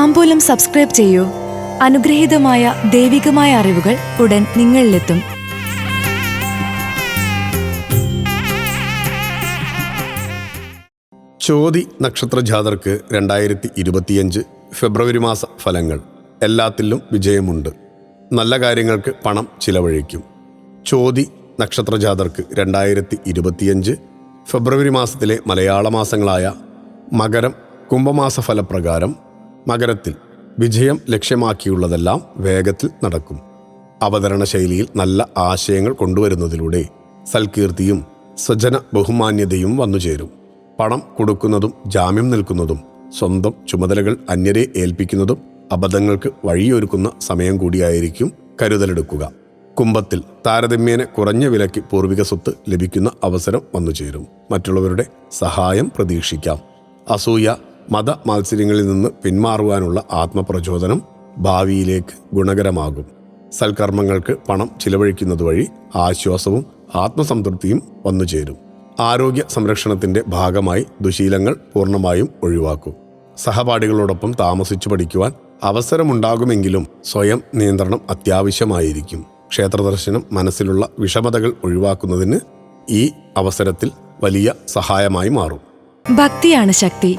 താമ്പൂലം subscribe ചെയ്യൂ. അനുഗ്രഹീതമായ ദൈവികമായ അറിവുകൾ ഉടൻ നിങ്ങളിലെത്തും. ചോതി നക്ഷത്ര ജാതർക്ക് രണ്ടായിരത്തി ഇരുപത്തിയഞ്ച് ഫെബ്രുവരി മാസ ഫലങ്ങൾ എല്ലാത്തിലും വിജയമുണ്ട്. നല്ല കാര്യങ്ങൾക്ക് പണം ചിലവഴിക്കും. ചോതി നക്ഷത്ര ജാതർക്ക് രണ്ടായിരത്തി ഇരുപത്തിയഞ്ച് ഫെബ്രുവരി മാസത്തിലെ മലയാള മാസങ്ങളായ മകരം കുംഭമാസ ഫലപ്രകാരം മകരത്തിൽ വിജയം ലക്ഷ്യമാക്കിയുള്ളതെല്ലാം വേഗത്തിൽ നടക്കും. അവതരണ ശൈലിയിൽ നല്ല ആശയങ്ങൾ കൊണ്ടുവരുന്നതിലൂടെ സൽകീർത്തിയും സ്വജന ബഹുമാന്യതയും വന്നുചേരും. പണം കൊടുക്കുന്നതും ജാമ്യം നിൽക്കുന്നതും സ്വന്തം ചുമതലകൾ അന്യരെ ഏൽപ്പിക്കുന്നതും അബദ്ധങ്ങൾക്ക് വഴിയൊരുക്കുന്ന സമയം കൂടിയായിരിക്കും കരുതലെടുക്കുക. കുംഭത്തിൽ താരതമ്യേന കുറഞ്ഞ വിലയ്ക്ക് പൂർവിക സ്വത്ത് ലഭിക്കുന്ന അവസരം വന്നുചേരും. മറ്റുള്ളവരുടെ സഹായം പ്രതീക്ഷിക്കാം. അസൂയ മത മത്സരങ്ങളിൽ നിന്ന് പിന്മാറുവാനുള്ള ആത്മപ്രചോദനം ഭാവിയിലേക്ക് ഗുണകരമാകും. സൽക്കർമ്മങ്ങൾക്ക് പണം ചിലവഴിക്കുന്നത് വഴി ആശ്വാസവും ആത്മസംതൃപ്തിയും വന്നു ചേരും. ആരോഗ്യ സംരക്ഷണത്തിന്റെ ഭാഗമായി ദുശീലങ്ങൾ പൂർണമായും ഒഴിവാക്കും. സഹപാഠികളോടൊപ്പം താമസിച്ചു പഠിക്കുവാൻ അവസരമുണ്ടാകുമെങ്കിലും സ്വയം നിയന്ത്രണം അത്യാവശ്യമായിരിക്കും. ക്ഷേത്രദർശനം മനസ്സിലുള്ള വിഷമതകൾ ഒഴിവാക്കുന്നതിന് ഈ അവസരത്തിൽ വലിയ സഹായമായി മാറും. ഭക്തിയാണ് ശക്തി.